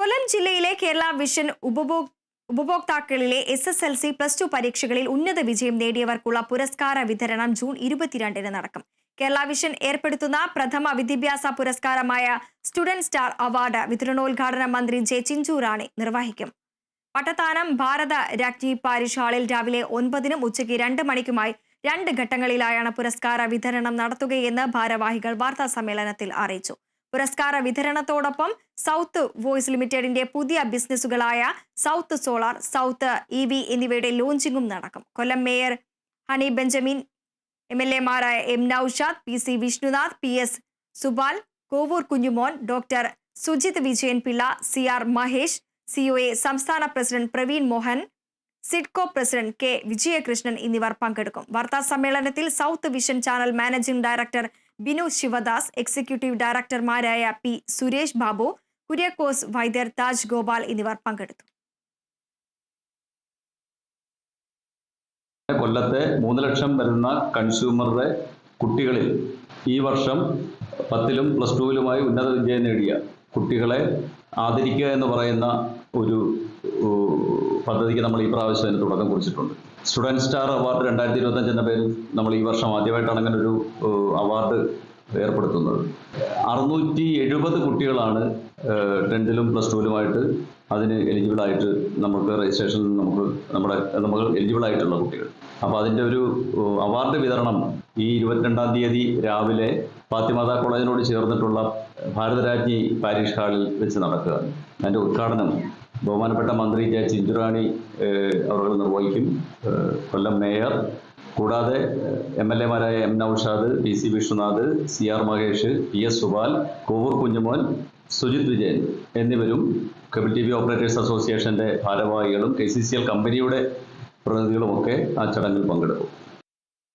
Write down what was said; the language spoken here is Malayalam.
കൊല്ലം ജില്ലയിലെ കേരള വിഷൻ ഉപഭോക് ഉപഭോക്താക്കളിലെ S S L C plus two പരീക്ഷകളിൽ ഉന്നത വിജയം നേടിയവർക്കുള്ള പുരസ്കാര വിതരണം ജൂൺ ഇരുപത്തിരണ്ടിന് നടക്കും. കേരള വിഷൻ ഏർപ്പെടുത്തുന്ന പ്രഥമ വിദ്യാഭ്യാസ പുരസ്കാരമായ സ്റ്റുഡന്റ് സ്റ്റാർ അവാർഡ് വിതരണോദ്ഘാടനം മന്ത്രി ജെ ചിഞ്ചു റാണി നിർവഹിക്കും. പട്ടത്താനം ഭാരത രാജ്ഞി പാരിഷ് ഹാളിൽ രാവിലെ ഒൻപതിനും ഉച്ചയ്ക്ക് രണ്ട് മണിക്കുമായി രണ്ട് ഘട്ടങ്ങളിലായാണ് പുരസ്കാര വിതരണം നടത്തുകയെന്ന് ഭാരവാഹികൾ വാർത്താ സമ്മേളനത്തിൽ അറിയിച്ചു. പുരസ്കാര വിതരണത്തോടൊപ്പം സൗത്ത് വോയിസ് ലിമിറ്റഡിന്റെ പുതിയ ബിസിനസ്സുകളായ south solar south E V എന്നിവയുടെ ലോഞ്ചിങ്ങും നടക്കും. Kollam mayor Honey Benjamin M L എമാരായ M Noushad P C Vishnunath P S Subal Kovoor Kunjumon doctor Sujith Vijayan Pillai C R Mahesh C O A സംസ്ഥാന president Praveen Mohan SIDCO president K Vijayakrishnan എന്നിവർ പങ്കെടുക്കും. വാർത്താ സമ്മേളനത്തിൽ south vision channel managing director Binu Sivadas executive ഡയറക്ടർമാരായ P Suresh Babu Kuriakose Vaidyar Taj Gopal എന്നിവർ പങ്കെടുത്തു. കൊല്ലത്തെ മൂന്ന് ലക്ഷം വരുന്ന കൺസ്യൂമറുടെ കുട്ടികളിൽ ഈ വർഷം പത്തിലും പ്ലസ് ടുവിലുമായി ഉന്നത വിജയം നേടിയ കുട്ടികളെ ആദരിക്കുക എന്ന് പറയുന്ന ഒരു പദ്ധതിക്ക് നമ്മൾ ഈ പ്രാവശ്യം അതിന് തുടക്കം കുറിച്ചിട്ടുണ്ട്. സ്റ്റുഡന്റ് സ്റ്റാർ അവാർഡ് രണ്ടായിരത്തി ഇരുപത്തഞ്ച് എന്ന പേരിൽ നമ്മൾ ഈ വർഷം ആദ്യമായിട്ടാണ് അങ്ങനെ ഒരു അവാർഡ് ഏർപ്പെടുത്തുന്നത്. അറുന്നൂറ്റി എഴുപത് കുട്ടികളാണ് ടെൻത്തിലും പ്ലസ് ടുവിലുമായിട്ട് അതിന് എലിജിബിൾ ആയിട്ട് നമുക്ക് രജിസ്ട്രേഷനിൽ നമുക്ക് നമ്മുടെ നമ്മൾ എലിജിബിൾ ആയിട്ടുള്ള കുട്ടികൾ. അപ്പോൾ അതിന്റെ ഒരു അവാർഡ് വിതരണം ഈ ഇരുപത്തിരണ്ടാം തീയതി രാവിലെ ഫാത്തിമാത കോളേജിനോട് ചേർന്നിട്ടുള്ള ഭാരതരാജ്ഞി പാരീഷ് ഹാളിൽ വെച്ച് നടക്കുക അതിന്റെ ഉദ്ഘാടനം ബഹുമാനപ്പെട്ട മന്ത്രി ജെ ചിഞ്ചുറാണി അവർ നിർവഹിക്കും. കൊല്ലം മേയർ കൂടാതെ M L എമാരായ M Noushad P C Viswanath C R Mahesh P S Subal Kovoor Kunjumon Sujith Vijayan എന്നിവരും കേബിൾ ടി വി ഓപ്പറേറ്റേഴ്സ് അസോസിയേഷന്റെ ഭാരവാഹികളും കെ സി സി എൽ കമ്പനിയുടെ പ്രതിനിധികളുമൊക്കെ ആ ചടങ്ങിൽ പങ്കെടുക്കും.